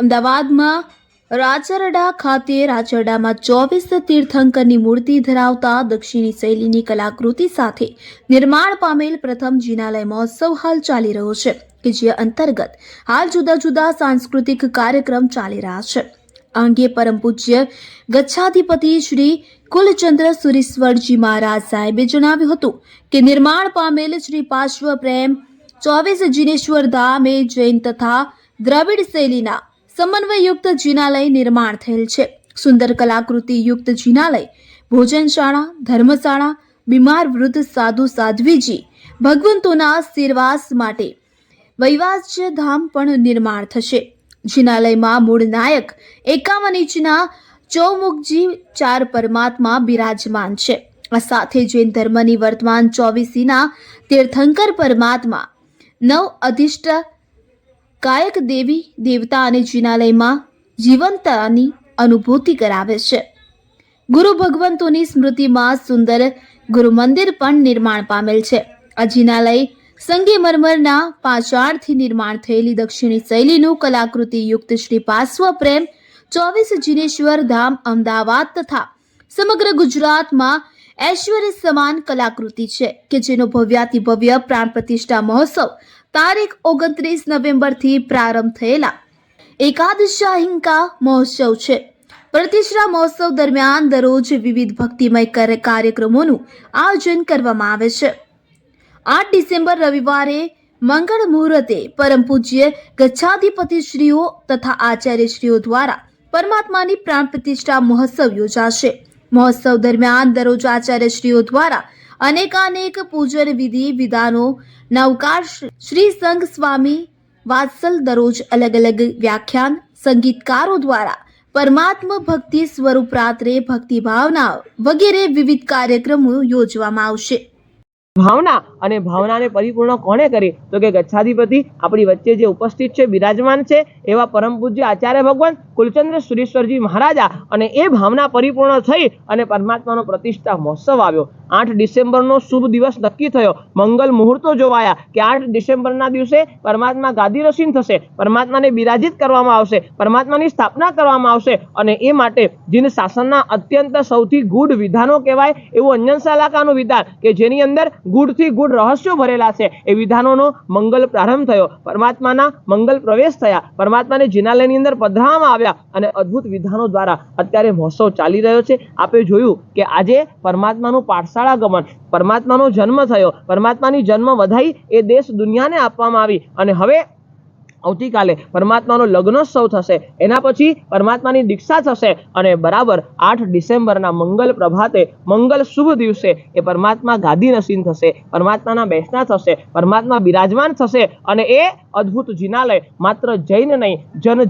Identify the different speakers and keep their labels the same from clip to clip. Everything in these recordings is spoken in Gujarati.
Speaker 1: અમદાવાદમાં રાચરડા ખાતે રાચરડામાં ચોવીસ તીર્થંકરની મૂર્તિ ધરાવતા દક્ષિણી શૈલીની કલાકૃતિ સાથે નિર્માણ પામેલ પ્રથમ જિનાલય મહોત્સવ હાલ ચાલી રહ્યો છે, કે જે અંતર્ગત હાલ જુદા જુદા સાંસ્કૃતિક કાર્યક્રમ ચાલી રહ્યા છે. અંગે પરમ પૂજ્ય ગચ્છાધિપતિ શ્રી કુલચંદ્ર સુરીશ્વરજી મહારાજ સાહેબે જણાવ્યું હતું કે નિર્માણ પામેલ શ્રી પાર્શ્વ પ્રેમ ચોવીસ જીનેશ્વર ધામે જૈન તથા દ્રવિડ શૈલીના સમન્વયયુક્ત જિનાલય નિર્માણ થયેલ છે. સુંદર કલાકૃતિ યુક્ત જિનાલય, ભોજનશાળા, ધર્મશાળા, બીમાર વૃદ્ધ સાધુ સાધ્વીજી, ભગવંતોના સિરવાસ માટે વૈવાસ્ય ધામ પણ નિર્માણ થશે. જિનાલયમાં મૂળ નાયક એકાવન ઇંચના ચૌમુખજી ચાર પરમાત્મા બિરાજમાન છે. આ સાથે જૈન ધર્મની વર્તમાન ચોવીસીના તીર્થંકર પરમાત્મા નવ અધિષ્ઠ કાયક દેવી દેવતા અને જિનાલયમાં જીવંતતાની અનુભૂતિ કરાવે છે. ગુરુ ભગવંતોની સ્મૃતિમાં સુંદર ગુરુ મંદિર પણ નિર્માણ પામેલ છે. આ જિનાલય સંગેમરમરના પાચાળથી નિર્માણ થયેલી દક્ષિણી શૈલીનું કલાકૃતિ યુક્ત શ્રી પાર્શ્વ પ્રેમ ચોવીસ જીનેશ્વર ધામ અમદાવાદ તથા સમગ્ર ગુજરાતમાં ઐશ્વર્ય સમાન કલાકૃતિ છે કે જેનો ભવ્યાતિ ભવ્ય પ્રાણ પ્રતિષ્ઠા મહોત્સવ તારીખ ઓગણત્રીસ નવેમ્બરથી પ્રારંભ થયેલા એકાદશાહિંકા મહોત્સવ છે. પ્રતિષ્ઠા મહોત્સવ દરમિયાન દરરોજ વિવિધ ભક્તિમય કાર્યક્રમોનું આયોજન કરવામાં આવે છે. આઠ ડિસેમ્બર રવિવારે મંગળ મુહૂર્તે પરમ પૂજ્ય ગચ્છાધિપતિશ્રીઓ તથા આચાર્યશ્રીઓ દ્વારા પરમાત્માની પ્રાણ પ્રતિષ્ઠા મહોત્સવ યોજાશે. મહોત્સવ દરમિયાન દરરોજ આચાર્યશ્રીઓ દ્વારા અનેકાનેક પૂજન વિધિ વિધાનો નવકાર શ્રી સંઘ સ્વામી વાત્સલ દરરોજ અલગ અલગ વ્યાખ્યાન સંગીતકારો દ્વારા પરમાત્મ ભક્તિ સ્વરૂપ રાત્રે ભક્તિ ભાવના વગેરે વિવિધ કાર્યક્રમો યોજવામાં આવશે.
Speaker 2: ભાવના અને ભાવનાને પરિપૂર્ણ કોણે કરી? તો કે ગચ્છાધિપતિ આપણી વચ્ચે જે ઉપસ્થિત છે, બિરાજમાન છે, એવા પરમ પૂજ્ય આચાર્ય ભગવાન કુલચંદ્ર સુરેશ્વરજી મહારાજા અને એ ભાવના પરિપૂર્ણ થઈ અને પરમાત્માનો પ્રતિષ્ઠા મહોત્સવ આવ્યો. આઠ ડિસેમ્બરનો શુભ દિવસ નક્કી થયો. મંગલ મુહૂર્તો જોવાયા કે આઠ ડિસેમ્બરના દિવસે પરમાત્મા ગાદીરસીન થશે. પરમાત્માને બિરાજિત કરવામાં આવશે. પરમાત્માની સ્થાપના કરવામાં આવશે. અને એ માટે જીન શાસનના અત્યંત સૌથી ગૂઢ વિધાનો કહેવાય એવું અંજન વિધાન કે જેની અંદર ગૂઢથી ગૂઢ રહસ્યો ભરેલા છે. એ વિધાનોનો મંગલ પ્રારંભ થયો. પરમાત્માના મંગલ પ્રવેશ થયા. પરમાત્માને જિનાલયની અંદર પધરાવવામાં આવ્યા. અને અદ્ભુત વિધાનો દ્વારા અત્યારે મહોત્સવ ચાલી રહ્યો છે. આપે જોયું કે આજે પરમાત્માનું પાઠશાળા ગમન પરમાત્માનો જન્મ થયો. પરમાત્માની જન્મ વધાઈ એ દેશ દુનિયાને આપવામાં આવી. અને હવે આવતીકાલે પરમાત્માનો લગ્નોત્સવ થશે. એના પછી પરમાત્માની દીક્ષા થશે અને બરાબર આઠ ડિસેમ્બરના મંગલ પ્રભાતે મંગલ શુભ દિવસે એ પરમાત્મા ગાદી નસીન થશે, પરમાત્માના બેસના થશે, પરમાત્મા બિરાજમાન થશે અને એ અદ્ભુત જિનાલય માત્ર જૈન નહીં, જન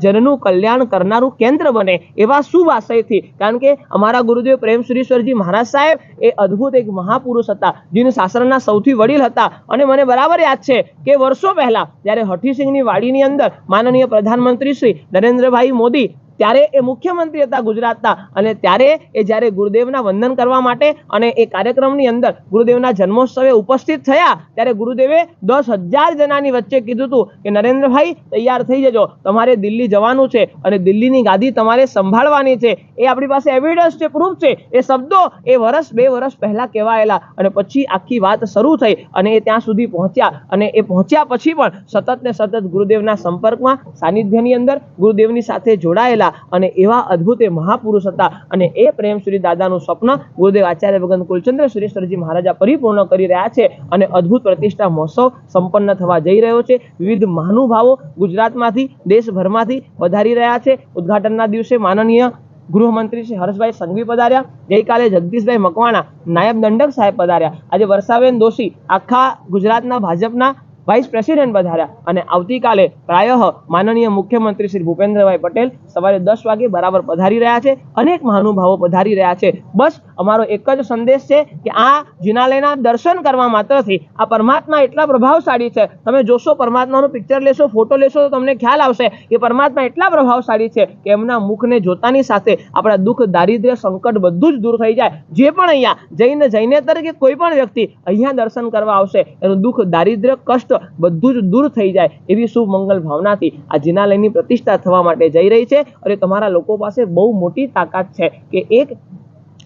Speaker 2: કલ્યાણ કરનારું કેન્દ્ર બને એવા શુભ આશયથી. કારણ કે અમારા ગુરુદેવ પ્રેમ સુરેશ્વરજી મહારાજ સાહેબ એ અદ્ભુત એક મહાપુરુષ હતા, જેને શાસ્ત્રના સૌથી વડીલ હતા અને મને બરાબર યાદ છે કે વર્ષો પહેલા જ્યારે હઠીસિંહની વાડીની અંદર માનનીય પ્રધાનમંત્રી શ્રી નરેન્દ્રભાઈ મોદી ત્યારે એ મુખ્યમંત્રી હતા ગુજરાતના. અને ત્યારે એ જ્યારે ગુરુદેવના વંદન કરવા માટે અને એ કાર્યક્રમની અંદર ગુરુદેવના જન્મોત્સવે ઉપસ્થિત થયા, ત્યારે ગુરુદેવે દસ હજાર જણાની વચ્ચે કીધું હતું કે, નરેન્દ્રભાઈ, તૈયાર થઈ જજો. તમારે દિલ્હી જવાનું છે અને દિલ્હીની ગાદી તમારે સંભાળવાની છે. એ આપણી પાસે એવિડન્સ છે પ્રૂફ છે. એ શબ્દો એ વર્ષ બે વર્ષ પહેલાં કહેવાયેલા. અને પછી આખી વાત શરૂ થઈ અને એ ત્યાં સુધી પહોંચ્યા. અને એ પહોંચ્યા પછી પણ સતત ને સતત ગુરુદેવના સંપર્કમાં, સાનિધ્યની અંદર ગુરુદેવની સાથે જોડાયેલા. અને એવા અદ્ભુત મહાપુરુષ હતા. અને એ પ્રેમ દાદાનું સ્વપ્ન ગુરુદેવ આચાર્ય ભગવાન કુલચંદ્ર સુરેશ્વરજી મહારાજા પરિપૂર્ણ કરી રહ્યા છે અને અદ્ભુત પ્રતિષ્ઠા મહોત્સવ સંપન્ન થવા જઈ રહ્યો છે. વિવિધ મહાનુભાવો ગુજરાતમાંથી, દેશભરમાંથી વધારી રહ્યા છે. ઉદઘાટનના દિવસે માનનીય ગૃહમંત્રી શ્રી હર્ષભાઈ સંઘવી પધાર્યા. ગઈકાલે જગદીશભાઈ મકવાણા નાયબ દંડક સાહેબ પધાર્યા. આજે વર્ષાબેન દોશી આખા ગુજરાતના ભાજપના વાઇસ પ્રેસિડેન્ટ વધાર્યા અને આવતીકાલે પ્રાયઃ માનનીય મુખ્યમંત્રી શ્રી ભૂપેન્દ્રભાઈ પટેલ સવારે દસ વાગે બરાબર પધારી રહ્યા છે. અનેક મહાનુભાવો પધારી રહ્યા છે. બસ અમારો એક જ સંદેશ છે કે આ જિનાલયના દર્શન કરવા માત્રથી આ પરમાત્મા એટલા પ્રભાવશાળી છે. તમે જોશો પરમાત્માનું પિક્ચર લેશો ફોટો લેશો તો તમને ખ્યાલ આવશે કે પરમાત્મા એટલા પ્રભાવશાળી છે કે એમના મુખને જોતાની સાથે આપણા દુઃખ, દારિદ્ર્ય, સંકટ બધું જ દૂર થઈ જાય. જે પણ અહીંયા જઈને જઈને તરીકે કોઈ પણ વ્યક્તિ અહીંયા દર્શન કરવા આવશે, એનું દુઃખ, દારિદ્ર્ય, કષ્ટ કષ્ટ બધું જ દૂર થઈ જાય એવી શુભ મંગલ ભાવનાથી આ જિનાલયની પ્રતિષ્ઠા થવા માટે જઈ રહી છે અને તમારા લોકો પાસે બહુ મોટી તાકાત છે કે એક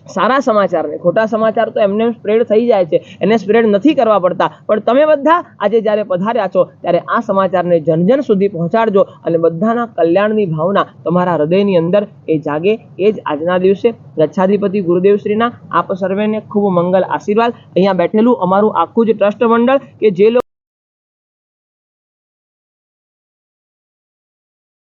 Speaker 2: સારા સમાચારને, ખોટા સમાચાર તો એમને સ્પ્રેડ થઈ જાય છે, એને સ્પ્રેડ નથી કરવા પડતા. પણ તમે બધા આજે જ્યારે પધાર્યા છો, ત્યારે આ સમાચારને જન જન સુધી પહોંચાડજો અને બધાના કલ્યાણની ભાવના તમારા હૃદયની અંદર એ જાગે. એ જ આજના દિવસે ગચ્છાધિપતિ ગુરુદેવશ્રીના આપ સર્વેને ખૂબ મંગલ આશીર્વાદ. અહીંયા બેઠેલું અમારું આખું જ ટ્રસ્ટ મંડળ કે જે લોકો